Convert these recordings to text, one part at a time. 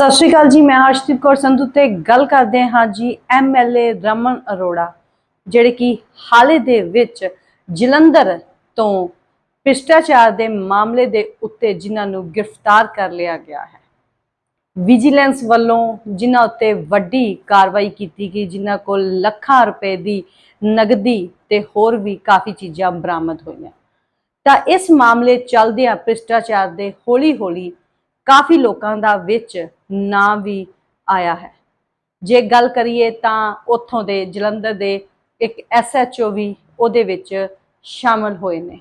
ਸਤਿ ਸ਼੍ਰੀ ਅਕਾਲ ਜੀ, ਮੈਂ ਹਰਸ਼ਦੀਪ ਕੌਰ ਸੰਧੂ ਤੇ ਗੱਲ ਕਰਦੇ ਹਾਂ ਜੀ ਐਮਐਲਏ ਰਮਨ ਅਰੋੜਾ, ਜਿਹੜੇ ਕਿ ਹਾਲੇ ਦੇ ਵਿੱਚ ਜਲੰਧਰ ਤੋਂ ਭ੍ਰਿਸ਼ਟਾਚਾਰ ਦੇ ਮਾਮਲੇ ਦੇ ਉੱਤੇ ਜਿਨ੍ਹਾਂ ਨੂੰ ਗ੍ਰਿਫਤਾਰ ਕਰ ਲਿਆ ਗਿਆ ਹੈ। ਵਿਜੀਲੈਂਸ ਵੱਲੋਂ ਜਿਨ੍ਹਾਂ ਉੱਤੇ ਵੱਡੀ ਕਾਰਵਾਈ ਕੀਤੀ ਗਈ, ਜਿਨ੍ਹਾਂ ਕੋਲ ਲੱਖਾਂ ਰੁਪਏ ਦੀ ਨਗਦੀ ਤੇ ਹੋਰ ਵੀ ਕਾਫੀ ਚੀਜ਼ਾਂ ਬਰਾਮਦ ਹੋਈਆਂ। ਤਾਂ ਇਸ ਮਾਮਲੇ ਚੱਲਦਿਆਂ ਭ੍ਰਿਸ਼ਟਾਚਾਰ ਦੇ ਹੌਲੀ-ਹੌਲੀ ਕਾਫੀ ਲੋਕਾਂ ਦਾ ਵਿੱਚ ਨਾਂ ਵੀ ਆਇਆ ਹੈ। ਜੇ ਗੱਲ ਕਰੀਏ ਤਾਂ ਉੱਥੋਂ ਦੇ ਜਲੰਧਰ ਦੇ ਇੱਕ ਐਸਐਚਓ ਵੀ ਉਹਦੇ ਵਿੱਚ ਸ਼ਾਮਲ ਹੋਏ ਨੇ।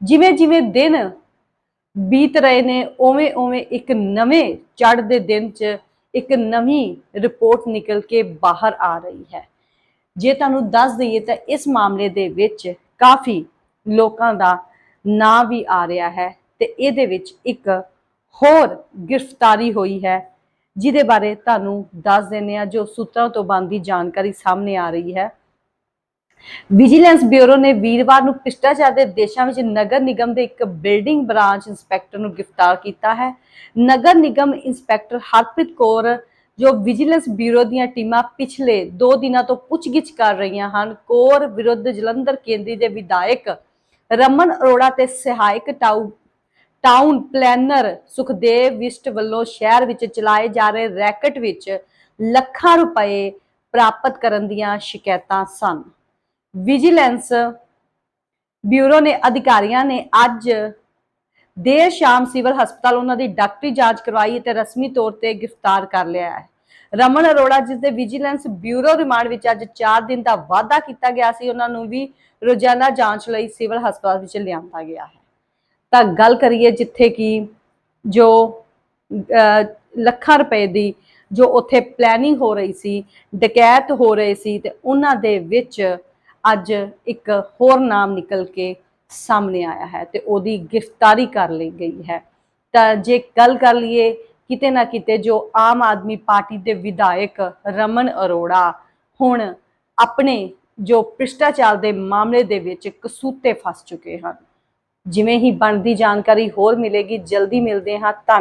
ਜਿਵੇਂ ਜਿਵੇਂ ਦਿਨ ਬੀਤ ਰਹੇ ਨੇ, ਉਵੇਂ ਉਵੇਂ ਇੱਕ ਨਵੇਂ ਚੜ੍ਹਦੇ ਦਿਨ 'ਚ ਇੱਕ ਨਵੀਂ ਰਿਪੋਰਟ ਨਿਕਲ ਕੇ ਬਾਹਰ ਆ ਰਹੀ ਹੈ। ਜੇ ਤੁਹਾਨੂੰ ਦੱਸ ਦਈਏ ਤਾਂ ਇਸ ਮਾਮਲੇ ਦੇ ਵਿੱਚ ਕਾਫੀ ਲੋਕਾਂ ਦਾ ਨਾਂ ਵੀ ਆ ਰਿਹਾ ਹੈ ਤੇ ਇਹਦੇ ਵਿੱਚ ਇੱਕ ਹੋਰ ਗ੍ਰਿਫਤਾਰੀ ਹੋਈ ਹੈ, ਜਿਹਦੇ ਬਾਰੇ ਤੁਹਾਨੂੰ ਦੱਸ ਦਿੰਦੇ ਆ ਜੋ ਸੂਤਰਾਂ ਤੋਂ ਬੰਦੀ ਜਾਣਕਾਰੀ ਸਾਹਮਣੇ ਆ ਰਹੀ ਹੈ। ਵਿਜੀਲੈਂਸ ਬਿਊਰੋ ਨੇ ਵੀਰਵਾਰ ਨੂੰ ਭ੍ਰਿਸ਼ਟਾਚਾਰ ਦੇ ਦੇਸ਼ਾਂ ਵਿੱਚ ਨਗਰ ਨਿਗਮ ਦੇ ਇੱਕ ਬਿਲਡਿੰਗ ਬ੍ਰਾਂਚ ਇੰਸਪੈਕਟਰ ਨੂੰ ਗ੍ਰਿਫਤਾਰ ਕੀਤਾ ਹੈ। ਨਗਰ ਨਿਗਮ ਇੰਸਪੈਕਟਰ ਹਰਪ੍ਰੀਤ ਕੌਰ, ਜੋ ਵਿਜੀਲੈਂਸ ਬਿਊਰੋ ਦੀਆਂ ਟੀਮਾਂ ਪਿਛਲੇ 2 ਦਿਨਾਂ ਤੋਂ ਪੁੱਛਗਿੱਛ ਕਰ ਰਹੀਆਂ ਹਨ, ਕੌਰ ਵਿਰੁੱਧ ਜਲੰਧਰ ਕੇਂਦਰੀ ਦੇ ਵਿਧਾਇਕ ਰਮਨ ਅਰੋੜਾ ਤੇ ਸਹਾਇਕ town town planner Sukhdev Vashisht ਵੱਲੋਂ ਸ਼ਹਿਰ ਵਿੱਚ ਚਲਾਏ ਜਾ ਰਹੇ ਰੈਕਟ ਵਿੱਚ ਲੱਖਾਂ ਰੁਪਏ ਪ੍ਰਾਪਤ ਕਰਨ ਦੀਆਂ ਸ਼ਿਕਾਇਤਾਂ ਸਨ। ਵਿਜੀਲੈਂਸ ਬਿਊਰੋ ਨੇ ਅਧਿਕਾਰੀਆਂ ਨੇ ਅੱਜ ਦੇਰ ਸ਼ਾਮ ਸਿਵਲ ਹਸਪਤਾਲ ਉਹਨਾਂ ਦੀ ਡਾਕਟਰੀ ਜਾਂਚ ਕਰਵਾਈ ਤੇ ਰਸਮੀ ਤੌਰ ਤੇ ਗ੍ਰਿਫਤਾਰ ਕਰ ਲਿਆ ਹੈ। ਰਮਨ ਅਰੋੜਾ, ਜਿਸ ਦੇ ਵਿਜੀਲੈਂਸ ਬਿਊਰੋ ਰਿਮਾਂਡ ਵਿੱਚ ਅੱਜ 4 ਦਿਨ ਦਾ ਵਾਅਦਾ ਕੀਤਾ ਗਿਆ ਸੀ, ਉਹਨਾਂ ਨੂੰ ਵੀ ਰੋਜ਼ਾਨਾ ਜਾਂਚ ਲਈ ਸਿਵਲ ਹਸਪਤਾਲ ਵਿੱਚ ਲਿਆਂਦਾ ਗਿਆ ਹੈ। ਤਾਂ ਗੱਲ ਕਰੀਏ ਜਿੱਥੇ ਕਿ ਜੋ ਲੱਖਾਂ ਰੁਪਏ ਦੀ ਜੋ ਉੱਥੇ ਪਲੈਨਿੰਗ ਹੋ ਰਹੀ ਸੀ, ਡਕੈਤ ਹੋ ਰਹੇ ਸੀ ਤੇ ਉਹਨਾਂ ਦੇ ਵਿੱਚ ਅੱਜ ਇੱਕ ਹੋਰ ਨਾਮ ਨਿਕਲ ਕੇ ਸਾਹਮਣੇ ਆਇਆ ਹੈ ਤੇ ਉਹਦੀ ਗ੍ਰਿਫਤਾਰੀ ਕਰ ਲਈ ਗਈ ਹੈ। ਤਾਂ ਜੇ ਗੱਲ ਕਰ ਲਈਏ ਕਿਤੇ ਨਾ ਕਿਤੇ ਜੋ ਆਮ ਆਦਮੀ ਪਾਰਟੀ ਦੇ ਵਿਧਾਇਕ ਰਮਨ ਅਰੋੜਾ ਹੁਣ ਆਪਣੇ ਜੋ ਭ੍ਰਿਸ਼ਟਾਚਾਰ ਦੇ ਮਾਮਲੇ ਦੇ ਵਿੱਚ ਕਸੂਤੇ ਫਸ ਚੁੱਕੇ ਹਨ। ਜਿਵੇਂ ਹੀ ਬਣਦੀ ਜਾਣਕਾਰੀ ਹੋਰ ਮਿਲੇਗੀ ਜਲਦੀ ਮਿਲਦੇ ਹਾਂ ਧੰਨ